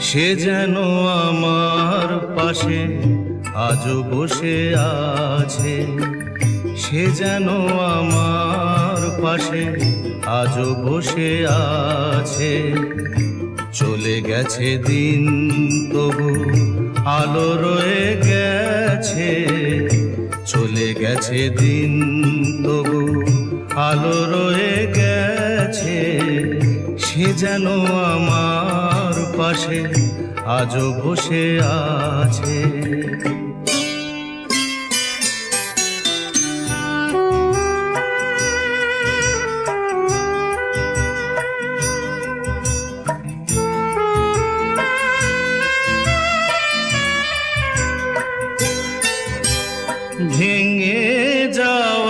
সে যেন আমার পাশে আজও বসে আছে। সে যেন আমার পাশে আজও বসে আছে। চলে গেছে দিন তবু, আলো রয়ে গেছে। চলে গেছে দিন তবু, আলো রয়ে গেছে সে যেন আমার পাশে আজও বসে আছে। ভেঙে যাওয়া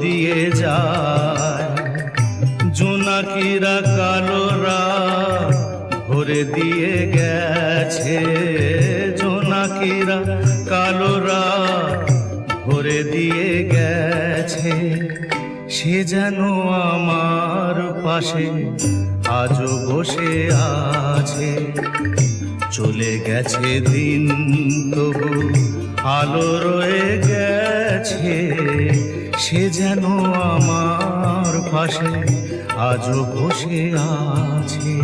দিয়ে যায়। জোনাকিরা কালো রাত ভরে দিয়ে গেছে। জোনাকিরা কালো রাত ভরে দিয়ে গেছে। সে যেন আমার পাশে আজও বসে আছে। চলে গেছে দিন তবু, আলো রয়ে গেছে। সে যেন আমার পাশে আজও বসে আছে।